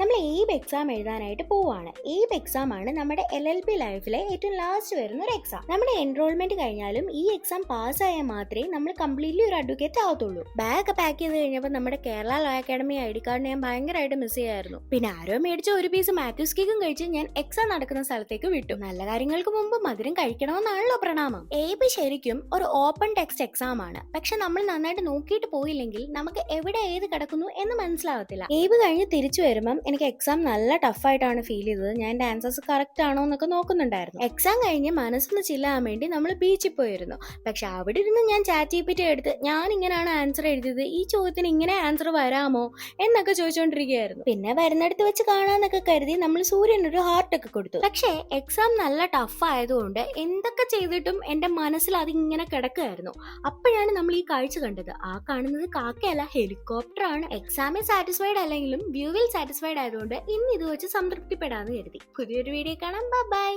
നമ്മൾ Abe exam എഴുതാനായിട്ട് പോവുകയാണ് എയ്ബ് എക്സാം ആണ് നമ്മുടെ എൽ എൽ പി ലൈഫിലെ ഏറ്റവും ലാസ്റ്റ് വരുന്ന ഒരു എക്സാം നമ്മുടെ എൻറോൾമെന്റ് കഴിഞ്ഞാലും ഈ എക്സാം പാസ്സായാൽ മാത്രമേ നമ്മൾ കംപ്ലീറ്റ്ലി ഒരു അഡ്വക്കേറ്റ് ആവത്തുള്ളൂ. ബാഗ് പാക്ക് ചെയ്ത് കഴിഞ്ഞപ്പോൾ നമ്മുടെ Kerala law academy I D card ഞാൻ ഭയങ്കരമായിട്ട് മിസ് ചെയ്യായിരുന്നു. പിന്നെ ആരോ മേടിച്ച ഒരു പീസ് മാത്യൂസ് കേക്കും കഴിച്ച് ഞാൻ എക്സാം നടക്കുന്ന സ്ഥലത്തേക്ക് വിട്ടു. നല്ല കാര്യങ്ങൾക്ക് മുമ്പ് മധുരം കഴിക്കണമെന്നാണല്ലോ പ്രണാമം. ഏബ് ശരിക്കും ഒരു ഓപ്പൺ ടെക്സ്റ്റ് എക്സാം ആണ്. പക്ഷെ നമ്മൾ നന്നായിട്ട് നോക്കിയിട്ട് പോയില്ലെങ്കിൽ നമുക്ക് എവിടെ ഏത് കിടക്കുന്നു എന്ന് മനസ്സിലാവത്തില്ല. ഏബ് കഴിഞ്ഞ് തിരിച്ചു വരുമ്പം എനിക്ക് എക്സാം നല്ല ടഫായിട്ടാണ് ഫീൽ ചെയ്തത്. ഞാൻ എന്റെ ആൻസേഴ്സ് കറക്റ്റ് ആണോ എന്നൊക്കെ നോക്കുന്നുണ്ടായിരുന്നു. എക്സാം കഴിഞ്ഞ് മനസ്സൊന്ന് ചില്ലാൻ വേണ്ടി നമ്മൾ ബീച്ചിൽ പോയിരുന്നു. പക്ഷെ അവിടെ ഇരുന്ന് ഞാൻ ചാറ്റ് ജി പി ടി എടുത്ത് ഞാൻ ഇങ്ങനെയാണ് ആൻസർ എഴുതിയത്. ഈ ചോദ്യത്തിന് ഇങ്ങനെ ആൻസർ വരാമോ എന്നൊക്കെ ചോദിച്ചുകൊണ്ടിരിക്കുകയായിരുന്നു പിന്നെ വരുന്നിടത്ത് വെച്ച് കാണാന്നൊക്കെ കരുതി നമ്മൾ സൂര്യനൊരു ഹാർട്ടൊക്കെ കൊടുത്തു. പക്ഷേ എക്സാം നല്ല ടഫ് ആയതുകൊണ്ട് എന്തൊക്കെ ചെയ്തിട്ടും എന്റെ മനസ്സിൽ അതിങ്ങനെ കിടക്കുകയായിരുന്നു. അപ്പോഴാണ് നമ്മൾ ഈ കാഴ്ച കണ്ടത്. ആ കാണുന്നത് കാക്കയല്ല ഹെലികോപ്റ്റർ ആണ്. എക്സാമിൽ സാറ്റിസ്ഫൈഡ് അല്ലെങ്കിലും വ്യൂവിൽ സാറ്റിസ്ഫൈഡ് ആയതുകൊണ്ട് ഇന്ന് ഇത് വെച്ച് സംതൃപ്തിപ്പെടാന്ന് കരുതി. പുതിയൊരു വീഡിയോ കാണാം. ബൈ